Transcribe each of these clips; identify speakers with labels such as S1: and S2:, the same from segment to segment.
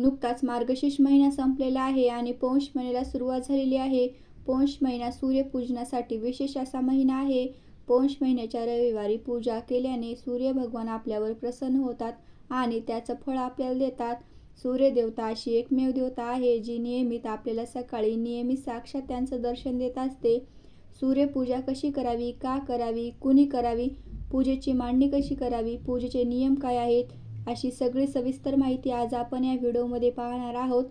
S1: नुकताच मार्गशीर्ष महिना संपलेला आहे आणि पौष महिन्याला सुरुवात झालेली आहे. पौष महिना सूर्यपूजनासाठी विशेष असा महिना आहे. पौष महिन्याच्या रविवारी पूजा केल्याने सूर्य भगवान आपल्यावर प्रसन्न होतात आणि त्याचं फळ आपल्याला देतात. सूर्यदेवता अशी एकमेव देवता आहे जी नियमित आपल्याला सकाळी नियमित साक्षात त्यांचं दर्शन देत असते. सूर्यपूजा कशी करावी का करावी कुणी करावी पूजेची मांडणी कशी करावी पूजेचे नियम काय आहेत अशी सगळी सविस्तर माहिती आज आपण या व्हिडिओमध्ये पाहणार आहोत.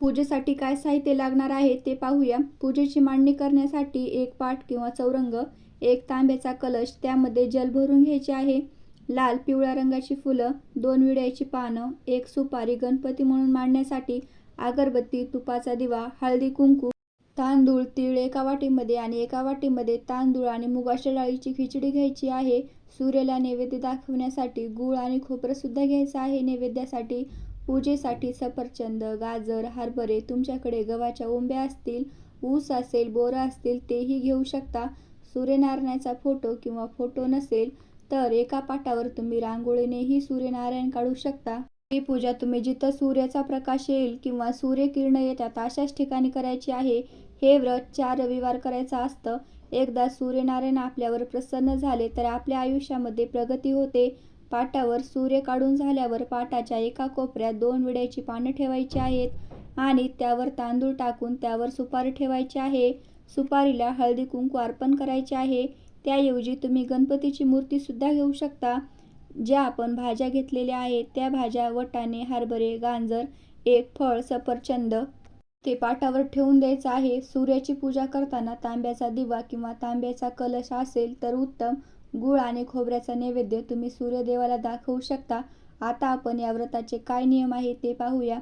S1: पूजेसाठी काय साहित्य लागणार आहे ते पाहूया. पूजेची मांडणी करण्यासाठी एक पाट किंवा चौरंग एक तांब्याचा कलश त्यामध्ये जल भरून घ्यायचे आहे. लाल पिवळ्या रंगाची फुलं दोन विड्याची पानं एक सुपारी गणपती म्हणून मांडण्यासाठी अगरबत्ती तुपाचा दिवा हळदी कुंकू तांदूळ तीळ एका वाटीमध्ये आणि एका वाटीमध्ये तांदूळ आणि मुगाच्या डाळीची खिचडी घ्यायची आहे. सूर्याला नैवेद्य दाखवण्यासाठी गूळ आणि खोबरंसुद्धा घ्यायचं आहे. नैवेद्यासाठी पूजेसाठी सफरचंद गाजर हरभरे तुमच्याकडे गव्हाच्या ओंब्या असतील ऊस असेल बोरं असतील तेही घेऊ शकता. सूर्यनारायणाचा फोटो किंवा फोटो नसेल तर एका पाटावर तुम्ही रांगोळीनेही सूर्यनारायण काढू शकता. ही पूजा तुम्ही जिथं सूर्याचा प्रकाश येईल किंवा सूर्यकिरण येतात अशाच ठिकाणी करायची आहे. हे व्रत चार रविवार करायचं असतं. एकदा सूर्यनारायण आपल्यावर प्रसन्न झाले तर आपल्या आयुष्यामध्ये प्रगती होते. पाटावर सूर्य काढून झाल्यावर पाटाच्या एका कोपऱ्यात दोन विड्याची पानं ठेवायची आहेत आणि त्यावर तांदूळ टाकून त्यावर सुपारी ठेवायची आहे. सुपारीला हळदी कुंकू अर्पण करायचे आहे. त्याऐवजी तुम्ही गणपतीची मूर्तीसुद्धा घेऊ शकता. ज्या आपण भाज्या घेतलेल्या आहेत त्या भाज्या वटाणे हरभरे गांजर एक फळ सफरचंद ते पाटावर ठेवून द्यायचं आहे. सूर्याची पूजा करताना तांब्याचा दिवा किंवा तांब्याचा कलश असेल तर उत्तम. गुळ आणि खोबऱ्याचा नैवेद्य तुम्ही सूर्यदेवाला दाखवू शकता. आता आपण या व्रताचे काय नियम आहे ते पाहूया.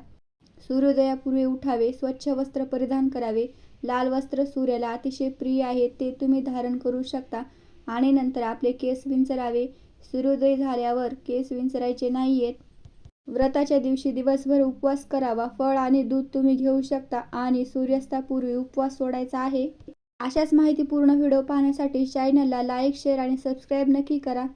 S1: सूर्योदयापूर्वी उठावे स्वच्छ वस्त्र परिधान करावे. लाल वस्त्र सूर्याला अतिशय प्रिय आहे ते तुम्ही धारण करू शकता. आणि नंतर आपले केस विंचरावे. सूर्योदय झाल्यावर केस विंचरायचे नाहीयेत. व्रताच्या दिवशी दिवसभर उपवास करावा. फळ आणि दूध तुम्ही घेऊ शकता आणि सूर्यास्तापूर्वी उपवास सोडायचा आहे. अशाच माहितीपूर्ण व्हिडिओ पाहण्यासाठी चॅनलला लाईक शेअर आणि सबस्क्राईब नक्की करा.